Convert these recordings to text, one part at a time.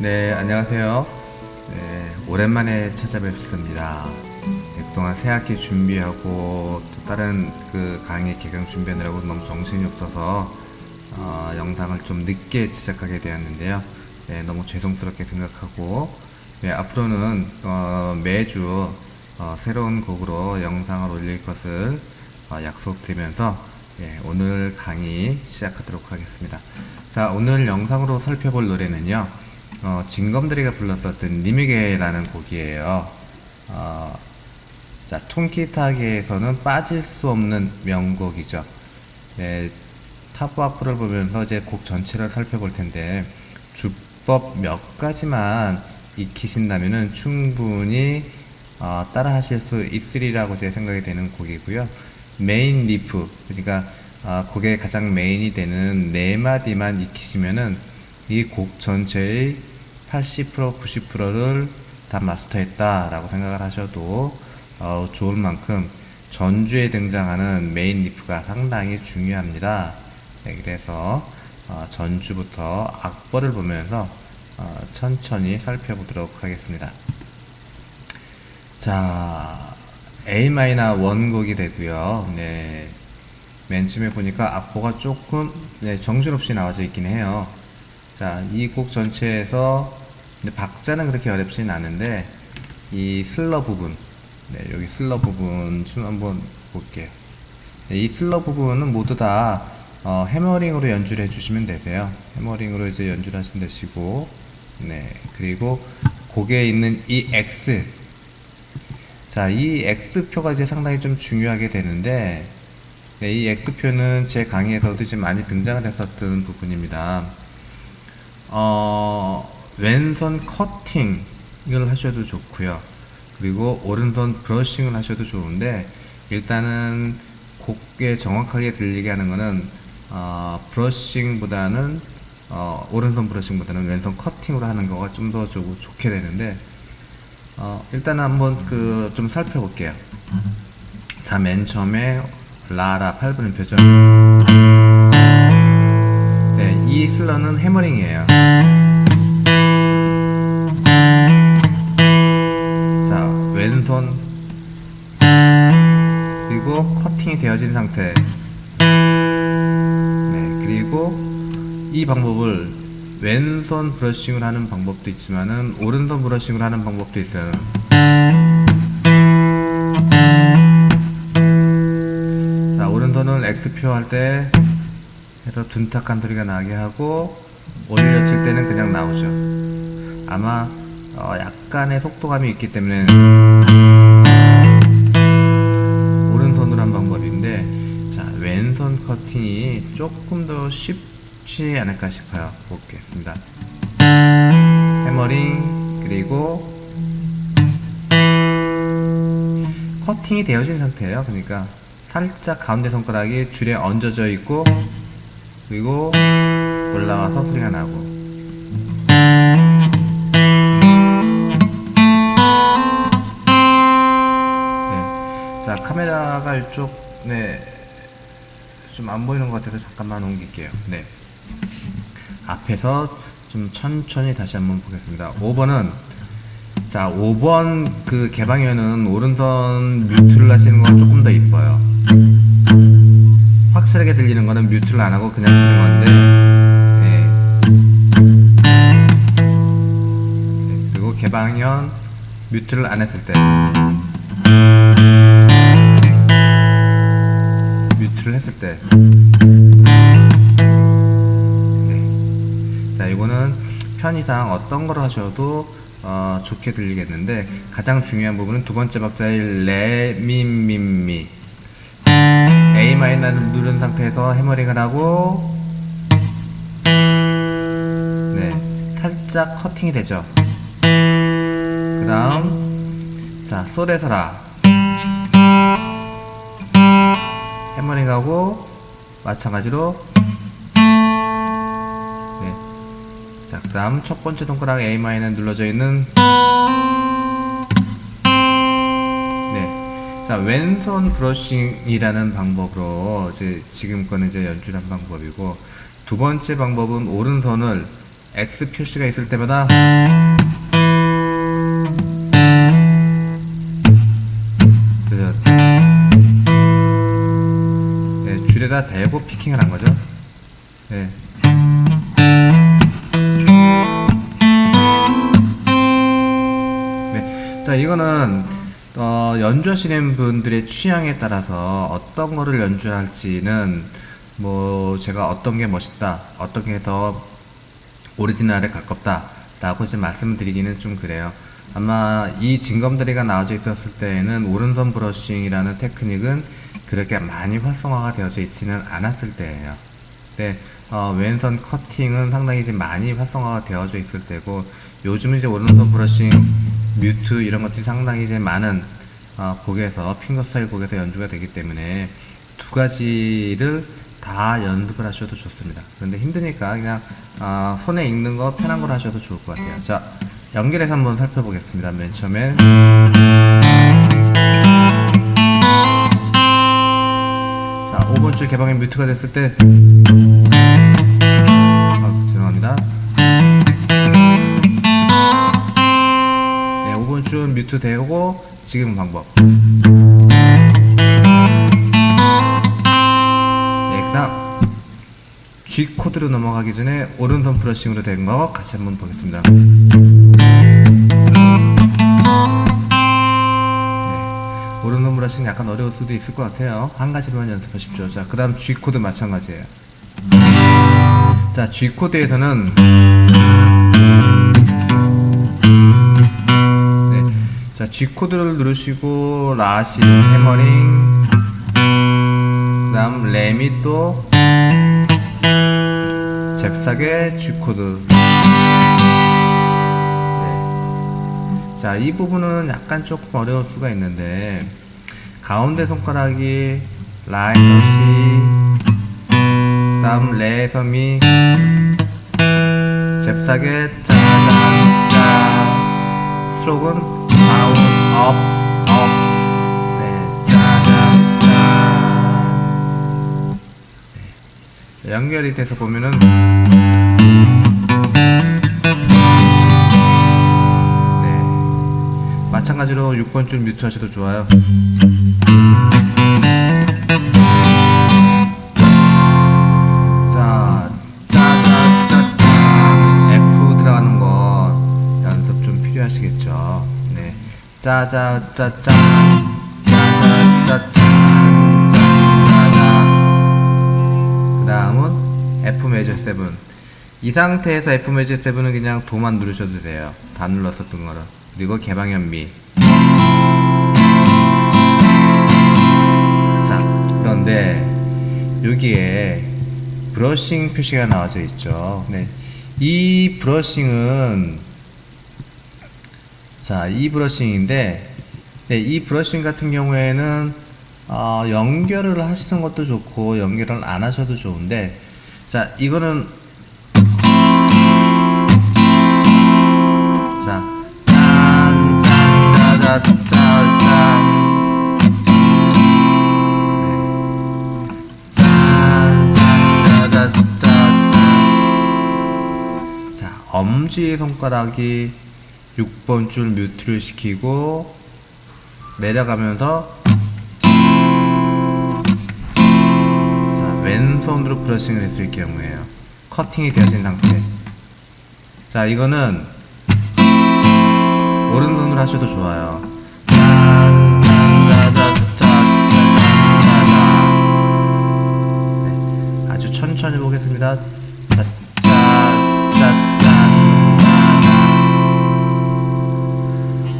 네, 안녕하세요. 네, 오랜만에 찾아뵙습니다. 네, 그동안 새 학기 준비하고 또 다른 그 강의 개강 준비하느라고 너무 정신이 없어서 어, 영상을 좀 늦게 시작하게 되었는데요. 네, 너무 죄송스럽게 생각하고 네, 앞으로는 어, 매주 어, 새로운 곡으로 영상을 올릴 것을 어, 약속드리면서 예, 오늘 강의 시작하도록 하겠습니다. 자, 오늘 영상으로 살펴볼 노래는요, 어, 진검다리가 불렀었던 님에게라는 곡이에요. 어, 자, 통기타계에서는 빠질 수 없는 명곡이죠. 네, 탑와프를 보면서 이제 곡 전체를 살펴볼 텐데, 주법 몇 가지만 익히신다면은 충분히 어, 따라 하실 수 있으리라고 제 생각이 되는 곡이고요. 메인 리프, 그러니까 어, 곡의 가장 메인이 되는 네 마디만 익히시면은 이 곡 전체의 80% 90%를 다 마스터했다라고 생각을 하셔도 어, 좋을 만큼 전주에 등장하는 메인 리프가 상당히 중요합니다. 네, 그래서 어, 전주부터 악보를 보면서 어, 천천히 살펴보도록 하겠습니다. 자, A 마이너 원곡이 되고요. 네. 맨 처음에 보니까 악보가 조금 네, 정신없이 나와져 있긴 해요. 자, 이 곡 전체에서 근데 박자는 그렇게 어렵진 않은데 이 슬러 부분, 네, 여기 슬러 부분 좀 한번 볼게요. 네, 이 슬러 부분은 모두 다 어, 해머링으로 연주를 해주시면 되세요. 해머링으로 이제 연주를 하시면 되시고, 네, 그리고 곡에 있는 이 X, 자, 이 X표가 이제 상당히 좀 중요하게 되는데, 네, 이 X표는 제 강의에서도 좀 많이 등장을 했었던 부분입니다. 어, 왼손 커팅을 하셔도 좋고요. 그리고 오른손 브러싱을 하셔도 좋은데, 일단은 곡에 정확하게 들리게 하는 거는, 어, 브러싱보다는, 어, 오른손 브러싱보다는 왼손 커팅으로 하는 거가 좀 더 좋게 되는데, 어, 일단 한번 그 좀 살펴볼게요. 자, 맨 처음에 라라 8분의 표정. 네, 이 슬러는 해머링이에요. 왼손 그리고 커팅이 되어진 상태. 네, 그리고 이 방법을 왼손 브러싱을 하는 방법도 있지만은 오른손 브러싱을 하는 방법도 있어요. 자, 오른손을 X표 할 때 해서 둔탁한 소리가 나게 하고 올려 칠 때는 그냥 나오죠. 아마 어, 약간의 속도감이 있기 때문에 오른손으로 한 방법인데 자, 왼손 커팅이 조금 더 쉽지 않을까 싶어요. 보겠습니다. 해머링 그리고 커팅이 되어진 상태예요. 그러니까 살짝 가운데 손가락이 줄에 얹어져 있고 그리고 올라와서 소리가 나고 카메라가 이쪽 네 좀 안 보이는 것 같아서 잠깐만 옮길게요. 네. 앞에서 좀 천천히 다시 한번 보겠습니다. 5번은 자 5번 그 개방에는 오른손 뮤트를 하시는 건 조금 더 이뻐요. 확실하게 들리는 거는 뮤트를 안 하고 그냥 치는 건데 네. 네, 그리고 개방현 뮤트를 안 했을 때 뮤트를 했을 때. 네. 자 이거는 편의상 어떤 걸 하셔도 어, 좋게 들리겠는데 가장 중요한 부분은 두 번째 박자의 레미미미. A 마이너를 누른 상태에서 해머링을 하고 네 살짝 커팅이 되죠. 그 다음 자 솔에서 라 해머링하고 마찬가지로 네. 자, 그 다음 첫 번째 손가락 A 마이너 눌러져 있는 네. 자, 왼손 브러싱이라는 방법으로 이제 지금 거는 이제 연주한 방법이고 두 번째 방법은 오른손을 X 표시가 있을 때마다 네, 줄에다 대고 피킹을 한 거죠. 네. 네. 자, 이거는 어, 연주하시는 분들의 취향에 따라서 어떤 거를 연주할지는 뭐 제가 어떤 게 멋있다, 어떤 게 더 오리지널에 가깝다라고 이제 말씀드리기는 좀 그래요. 아마 이 징검다리가 나와져 있었을 때에는 오른손 브러싱이라는 테크닉은 그렇게 많이 활성화가 되어져 있지는 않았을 때예요. 네, 어, 왼손 커팅은 상당히 이제 많이 활성화가 되어져 있을 때고 요즘은 이제 오른손 브러싱, 뮤트 이런 것들이 상당히 이제 많은 어, 곡에서 핑거 스타일 곡에서 연주가 되기 때문에 두 가지를 다 연습을 하셔도 좋습니다. 그런데 힘드니까 그냥 어, 손에 읽는 거 편한 걸 하셔도 좋을 것 같아요. 자, 연결해서 한번 살펴보겠습니다. 맨 처음에 자, 5번 줄 개방이 뮤트가 됐을 때 아, 죄송합니다. 네, 5번 줄 뮤트 되고 지금 방법. 네, 그다음 G 코드로 넘어가기 전에 오른손 브러싱으로 된 거 같이 한번 보겠습니다. 브러싱 약간 어려울 수도 있을 것 같아요. 한 가지만 연습하십시오. 자, 그 다음 G 코드 마찬가지예요. 자, G 코드에서는 네, 자 G 코드를 누르시고 라시 해머링, 그다음 레미 또 잽싸게 G 코드. 네. 자, 이 부분은 약간 조금 어려울 수가 있는데 가운데 손가락이 라이너시, 다음 레에서 미, 잽싸게 짜자자, 스트로크는 다운, 업, 업, 네, 짜자자. 자, 연결이 돼서 보면은 네. 마찬가지로 6번 줄 뮤트 하셔도 좋아요 자 짜자짜짜 F 들어가는 거 연습 좀 필요하시겠죠 네 짜자짜짜 짜자짜짜 짜자 그 다음은 F 메이저 7. 이 상태에서 F 메이저 7은 그냥 도만 누르셔도 돼요. 다 눌렀었던 거를. 그리고 개방현 미. 그런데 여기에 브러싱 표시가 나와져 있죠. 네. 이 브러싱은 자, 이 브러싱인데 네, 이 브러싱 같은 경우에는 어, 연결을 하시는 것도 좋고 연결을 안 하셔도 좋은데 자 이거는 엄지 손가락이 6번 줄 뮤트를 시키고 내려가면서 자, 왼손으로 브러싱을 했을 경우에요. 커팅이 되어진 상태. 자, 이거는 오른손으로 하셔도 좋아요. 네, 아주 천천히 보겠습니다.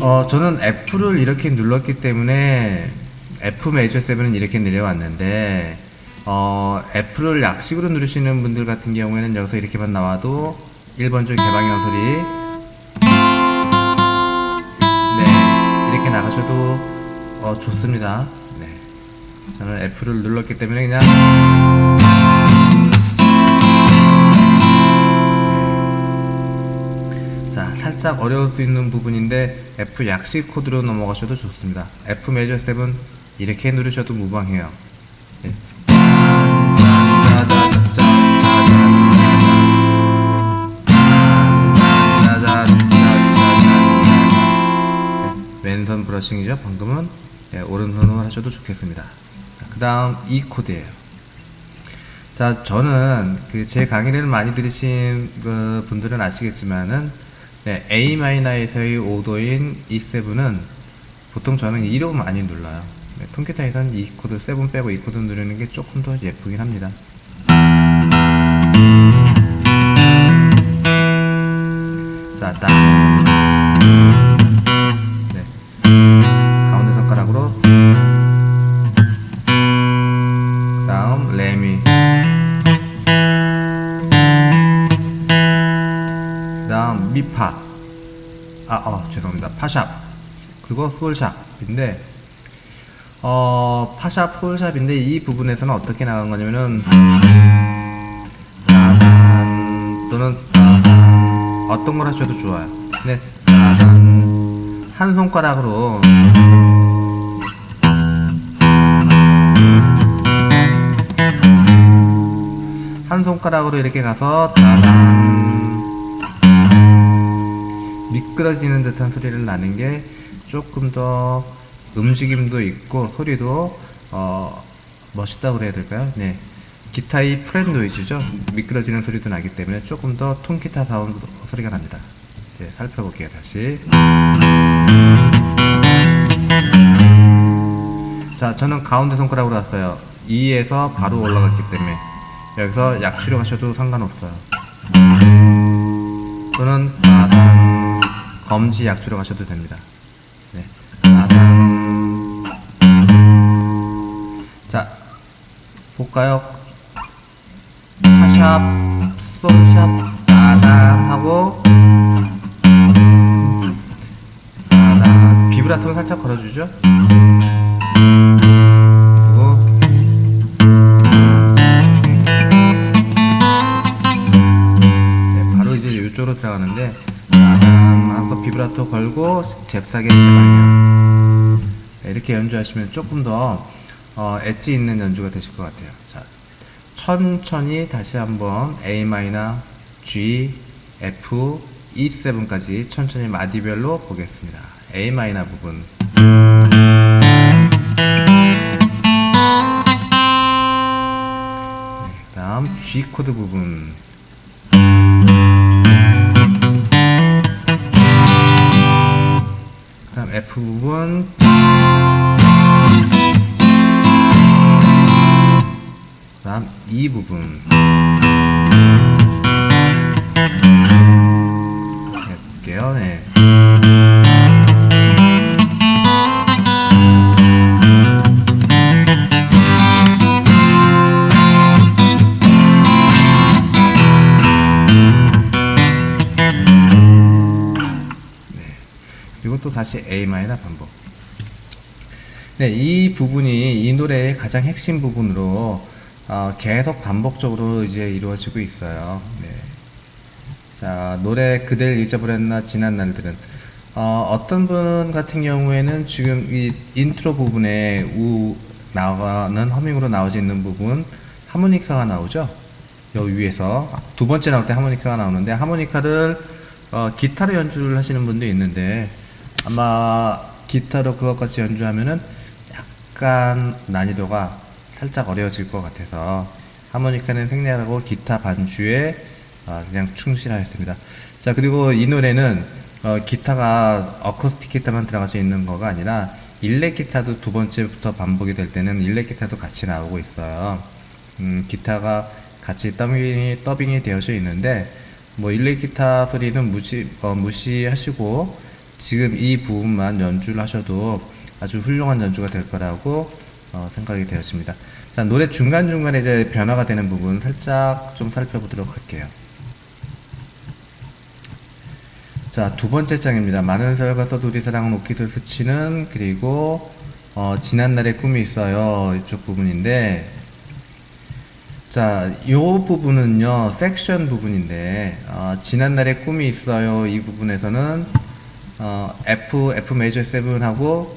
어, 저는 F를 이렇게 눌렀기 때문에 F 메이저 7은 이렇게 내려왔는데 어, F를 약식으로 누르시는 분들 같은 경우에는 여기서 이렇게만 나와도 1번 줄 개방형 소리 네 이렇게 나가셔도 어, 좋습니다. 네. 저는 F를 눌렀기 때문에 그냥 자, 살짝 어려울 수 있는 부분인데 F 약식 코드로 넘어가셔도 좋습니다. F 메이저 7 이렇게 누르셔도 무방해요. 예. 예, 왼손 브러싱이죠. 방금은 예, 오른손으로 하셔도 좋겠습니다. 그 다음 E 코드예요. 자, 저는 그 제 강의를 많이 들으신 그 분들은 아시겠지만은 네, A 마이너에서의 5도인 E7은 보통 저는 2로 많이 눌러요. 네, 통기타에선 E 코드 7 빼고 E 코드 누르는 게 조금 더 예쁘긴 합니다. 자, 딱. 네. 가운데 손가락으로. 미파. 아, 어, 죄송합니다. 파샵. 그리고 솔샵인데, 어, 파샵, 솔샵인데, 이 부분에서는 어떻게 나간 거냐면은, 또는. 어떤 걸 하셔도 좋아요. 네, 따단. 한 손가락으로 한 손가락으로 이렇게 가서 따단 미끄러지는 듯한 소리를 나는 게 조금 더 움직임도 있고 소리도 어 멋있다고 그래야 될까요? 네. 기타의 프렌 노이즈죠. 미끄러지는 소리도 나기 때문에 조금 더 통기타 사운드 소리가 납니다. 이제 살펴볼게요. 다시. 자, 저는 가운데 손가락으로 왔어요. 2에서 바로 올라갔기 때문에 여기서 약치로 가셔도 상관없어요. 또는 따단 검지 약주로 가셔도 됩니다. 네. 자 볼까요? 파샵, 솔샵, 따단 하고 따단 비브라토는 살짝 걸어주죠. 네, 들어가는데 비브라토 걸고 잽싸게 해봐요. 네, 이렇게 연주하시면 조금 더 어, 엣지 있는 연주가 되실 것 같아요. 자, 천천히 다시 한번 A 마이너, G, F, E7까지 천천히 마디별로 보겠습니다. A 마이너 부분. 네, 다음 G 코드 부분. 다음 F 부분. 다음 이 부분 해볼게요. 네. 네. 또 다시 A 마이너 반복. 네, 이 부분이 이 노래의 가장 핵심 부분으로 어, 계속 반복적으로 이제 이루어지고 있어요. 네. 자, 노래 그댈 잊어버렸나 지난 날들은 어, 어떤 분 같은 경우에는 지금 이 인트로 부분에 우 나가는 허밍으로 나오지 있는 부분 하모니카가 나오죠. 여 위에서 두 번째 나올 때 하모니카가 나오는데 하모니카를 어, 기타로 연주를 하시는 분도 있는데 아마 기타로 그것까지 연주하면은 약간 난이도가 살짝 어려워질 것 같아서 하모니카는 생략하고 기타 반주에 어, 그냥 충실하였습니다. 자 그리고 이 노래는 어, 기타가 어쿠스틱 기타만 들어갈 수 있는 거가 아니라 일렉 기타도 두 번째부터 반복이 될 때는 일렉 기타도 같이 나오고 있어요. 음, 기타가 같이 더빙이, 더빙이 되어져 있는데 뭐 일렉 기타 소리는 무시, 어, 무시하시고 지금 이 부분만 연주를 하셔도 아주 훌륭한 연주가 될 거라고 어, 생각이 되었습니다. 자, 노래 중간중간에 이제 변화가 되는 부분 살짝 좀 살펴보도록 할게요. 자, 두 번째 장입니다. 많은 설과 서두리 사랑은 옷깃을 스치는 그리고 어, 지난날의 꿈이 있어요. 이쪽 부분인데 자, 요 부분은요, 섹션 부분인데, 어, 지난날의 꿈이 있어요. 이 부분에서는, 어, F, F 메이저 7하고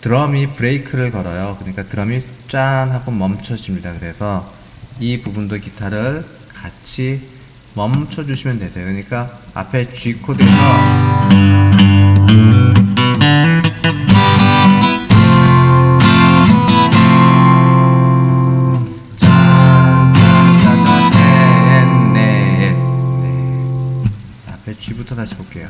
드럼이 브레이크를 걸어요. 그러니까 드럼이 짠 하고 멈춰집니다. 그래서 이 부분도 기타를 같이 멈춰 주시면 되세요. 그러니까 앞에 G 코드에서 짠짠짠짠 네. 자, 앞에 G부터 다시 볼게요.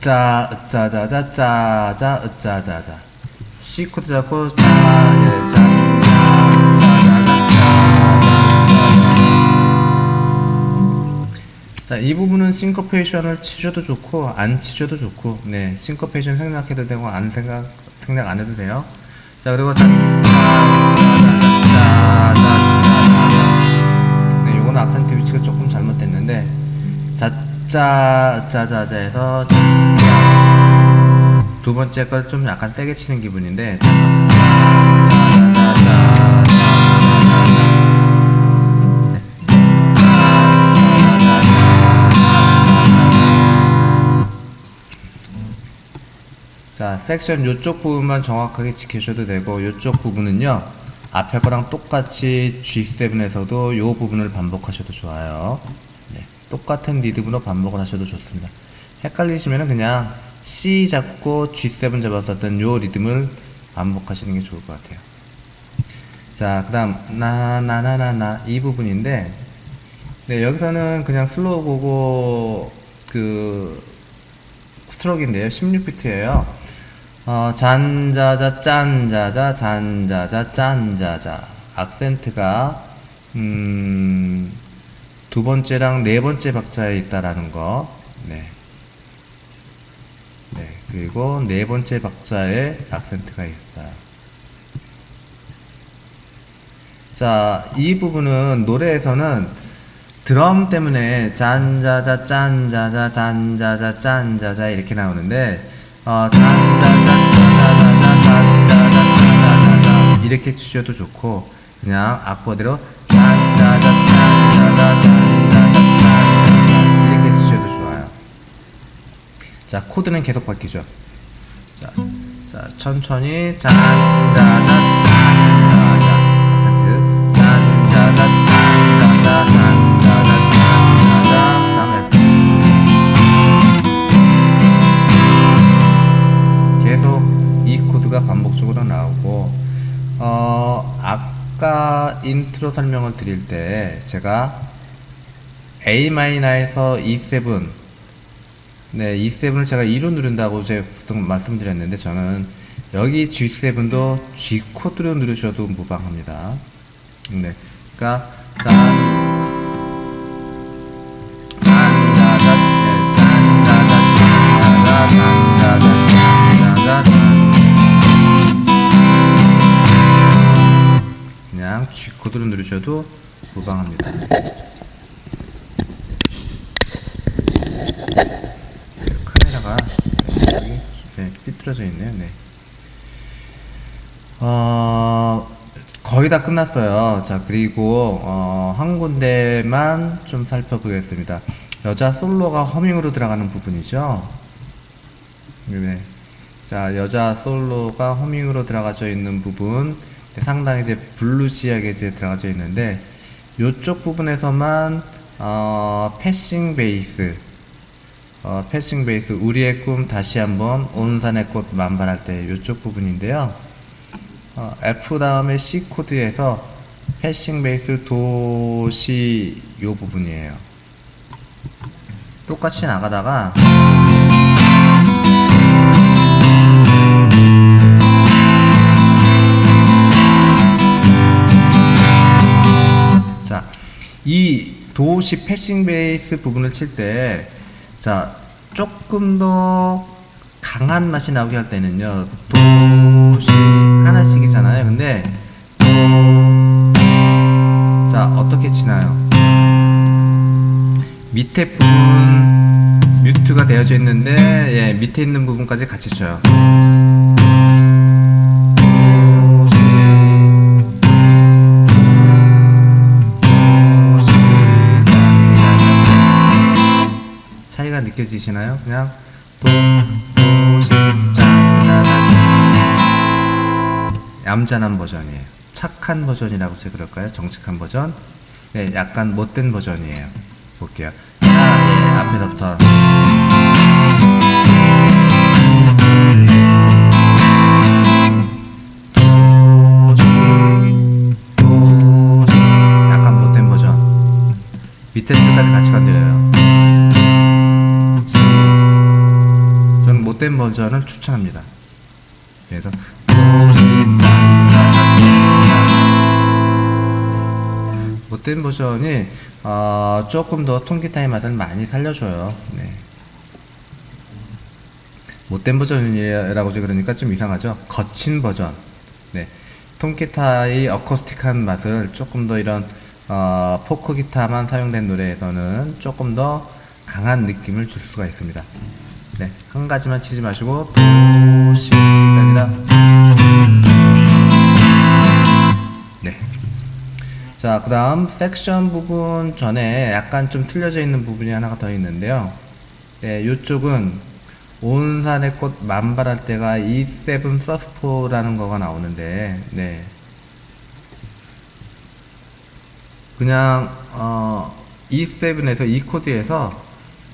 짜짜 으짜 자 자 짜 자 으짜 자 자 C 코드 잡고 짜 예, 짜 자, 이 부분은 싱커페이션을 치셔도 좋고 안 치셔도 좋고 네, 싱커페이션 생각해도 되고 안 생각 생각 안 해도 돼요. 자, 그리고 자, 자, 자, 자, 자, 짜 짜자자에서 두 번째 걸 좀 약간 세게 치는 기분인데 자, 섹션 요쪽 부분만 정확하게 지키셔도 되고 요쪽 부분은요. 앞에 거랑 똑같이 G7에서도 요 부분을 반복하셔도 좋아요. 네, 똑같은 리듬으로 반복을 하셔도 좋습니다. 헷갈리시면 그냥 C 잡고 G7 잡았었던 요 리듬을 반복하시는 게 좋을 것 같아요. 자, 그 다음, 나, 나, 나, 나, 나, 이 부분인데, 네, 여기서는 그냥 슬로우 고고, 그, 스트로크인데요. 16비트예요. 어, 잔자자, 짠자자, 잔자자, 짠자자. 악센트가, 음, 두 번째랑 네 번째 박자에 있다라는 거. 네. 네. 그리고 네 번째 박자에 악센트가 있어요. 자, 이 부분은 노래에서는 드럼 때문에 짠자자 짠자자 짠자자 짠자자 이렇게 나오는데 어, 짠자자 짠자자 짠자자 짠자자 이렇게 치셔도 좋고 그냥 악보대로 자, 코드는 계속 바뀌죠. 자, 자 천천히 짠 자 자 짠 자자 그다음에 계속 이 코드가 반복적으로 나오고 어 아까 인트로 설명을 드릴 때 제가 A 마이너에서 E7 네, E7을 제가 2로 누른다고 제가 보통 말씀드렸는데 저는 여기 G7도 G 코드로 누르셔도 무방합니다. 네, 그러니까 짠. 그냥 G 코드로 누르셔도 무방합니다. 카메라가 여기 네, 삐뚤어져 있네요. 네. 어, 거의 다 끝났어요. 자, 그리고 어, 한 군데만 좀 살펴보겠습니다. 여자 솔로가 허밍으로 들어가는 부분이죠. 네. 자, 여자 솔로가 허밍으로 들어가져 있는 부분 네, 상당히 이제 블루지하게 이제 들어가져 있는데 이쪽 부분에서만 어, 패싱 베이스 어, 패싱 베이스 우리의 꿈 다시 한번 온산의 꽃 만발할 때 이쪽 부분인데요. 어, F 다음에 C 코드에서 패싱 베이스 도시 요 부분이에요. 똑같이 나가다가 자, 이 도시 패싱 베이스 부분을 칠 때, 자, 조금 더 강한 맛이 나오게 할 때는요, 도 시 하나씩이잖아요. 근데, 도, 자, 어떻게 치나요? 밑에 부분, 뮤트가 되어져 있는데, 예, 밑에 있는 부분까지 같이 쳐요. 느껴지시나요? 그냥 도, 도시장난 얌전한 버전이에요. 착한 버전이라고 해서 그럴까요? 정직한 버전? 네, 약간 못된 버전이에요. 볼게요. 자, 예, 앞에서부터. 약간 못된 버전. 밑에 줄까지 같이 건드려요. 못된 버전을 추천합니다. 그래서 못된 버전이 어, 조금 더 통기타의 맛을 많이 살려줘요. 네. 못된 버전이라고 그러니까 좀 이상하죠. 거친 버전. 네. 통기타의 어쿠스틱한 맛을 조금 더 이런 어, 포크 기타만 사용된 노래에서는 조금 더 강한 느낌을 줄 수가 있습니다. 네. 한 가지만 치지 마시고 도 시가 아니라 네. 자, 그 다음 섹션 부분 전에 약간 좀 틀려져 있는 부분이 하나가 더 있는데요. 네, 이쪽은 온산의 꽃 만발할 때가 E7 서스포라는 거가 나오는데, 네. 그냥, 어, E7에서 E 코드에서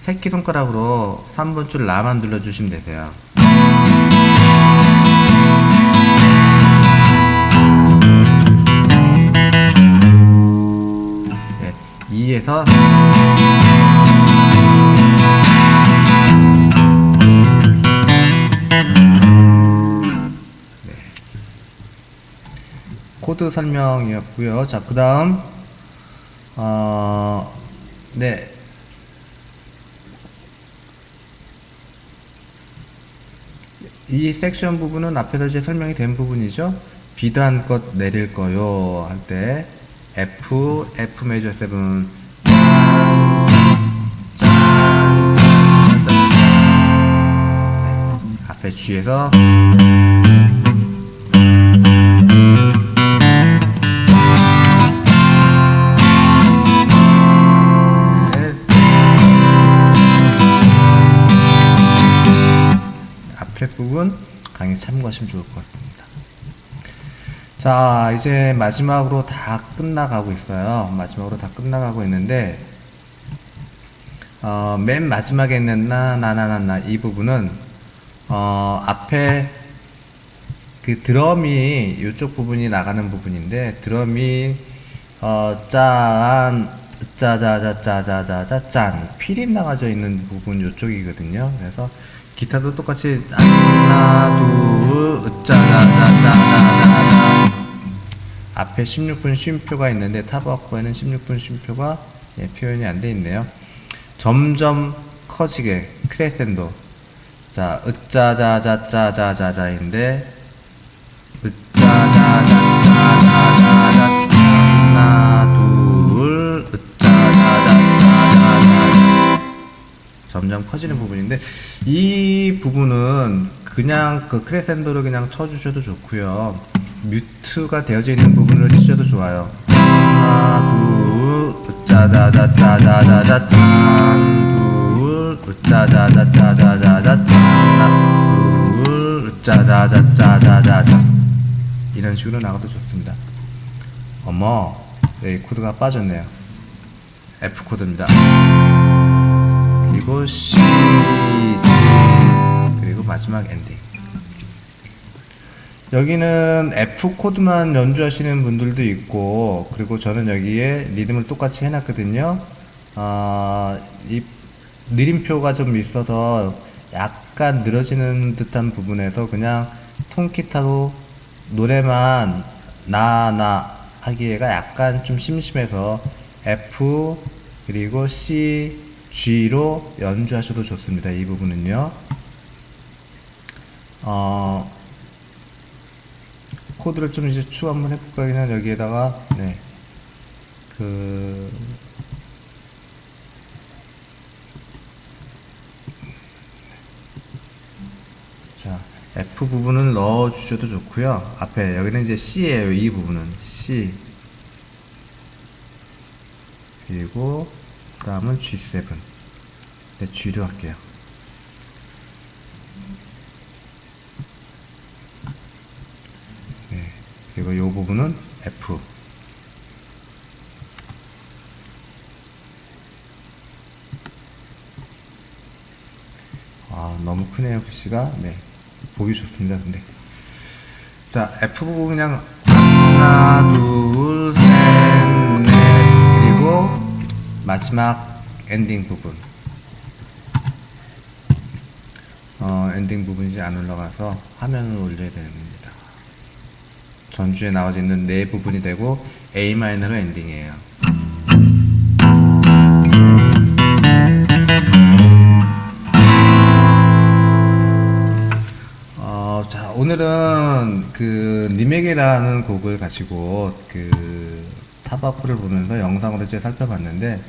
새끼손가락으로 3번 줄 라만 눌러주시면 되세요. 네, 2에서 코드 설명이었고요. 자, 그 다음, 어, 네. 이 섹션 부분은 앞에서 이제 설명이 된 부분이죠. 비단 것 내릴 거요 할 때 F, F 메이저 7 짠, 짠, 짠, 짠, 짠. 네. 앞에 G에서 강의 참고하시면 좋을 것 같습니다. 자, 이제 마지막으로 다 끝나가고 있어요. 마지막으로 다 끝나가고 있는데, 어, 맨 마지막에 있는 나, 나, 나, 나, 나, 이 부분은, 어, 앞에 그 드럼이, 이쪽 부분이 나가는 부분인데, 드럼이, 어, 짠, 짜자자짜자자자 짠 필이 나가져 있는 부분 이쪽이거든요. 그래서 기타도 똑같이 하나 둘 짜자자자자자 앞에 16분 쉼표가 있는데 타브아코에는 16분 쉼표가 예, 표현이 안 돼 있네요. 점점 커지게 크레센도 자 으짜자자짜자자자인데 으짜자자짜자자자 하나 둘 으짜자자짜자자 점점 커지는 부분인데 이 부분은 그냥 그 크레센도를 그냥 쳐주셔도 좋고요. 뮤트가 되어져 있는 부분을 치셔도 좋아요. 하나 둘 으짜자자짜자자자 짠둘 으짜자자짜자자자 하나 둘 으짜자자짜자자자. 이런 식으로 나가도 좋습니다. 어머 여기 코드가 빠졌네요. F 코드입니다 그리고 G, 그리고 마지막 엔딩. 여기는 F 코드만 연주하시는 분들도 있고, 그리고 저는 여기에 리듬을 똑같이 해놨거든요. 아, 이 느림표가 좀 있어서 약간 늘어지는 듯한 부분에서 그냥 통기타로 노래만 나, 나 하기에가 약간 좀 심심해서 F, 그리고 C, G로 연주하셔도 좋습니다. 이 부분은요. 어, 코드를 좀 이제 추 한번 해볼까요? 그냥 여기에다가, 네. 그, 자, F 부분은 넣어 주셔도 좋고요. 앞에, 여기는 이제 C예요. 이 부분은. C. 그리고, 그 다음은 G7. 네, G로 할게요. 네, 그리고 이 부분은 F. 아, 너무 크네요, 글씨가. 네. 보기 좋습니다, 근데. 자, F 부분 그냥 하나, 둘, 마지막 엔딩 부분. 어, 엔딩 부분이 안 올라가서 화면을 올려야 됩니다. 전주에 나와져 있는 네 부분이 되고 A 마이너로 엔딩이에요. 어, 자, 오늘은 그 님에게라는 곡을 가지고 그 타바프를 보면서 영상으로 이제 살펴봤는데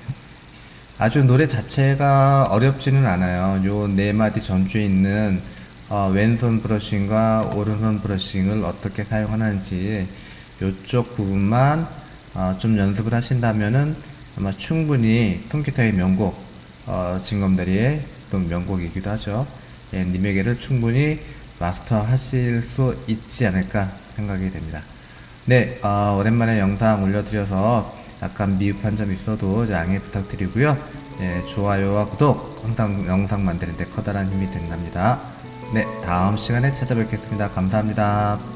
아주 노래 자체가 어렵지는 않아요. 요 네 마디 전주에 있는 어, 왼손 브러싱과 오른손 브러싱을 어떻게 사용하는지 요쪽 부분만 어, 좀 연습을 하신다면은 아마 충분히 통기타의 명곡 어, 진검다리의 또 명곡이기도 하죠. 예, 님에게를 충분히 마스터 하실 수 있지 않을까 생각이 됩니다. 네, 어, 오랜만에 영상 올려드려서 약간 미흡한 점 있어도 양해 부탁드리고요. 예, 좋아요와 구독 항상 영상 만드는데 커다란 힘이 된답니다. 네, 다음 시간에 찾아뵙겠습니다. 감사합니다.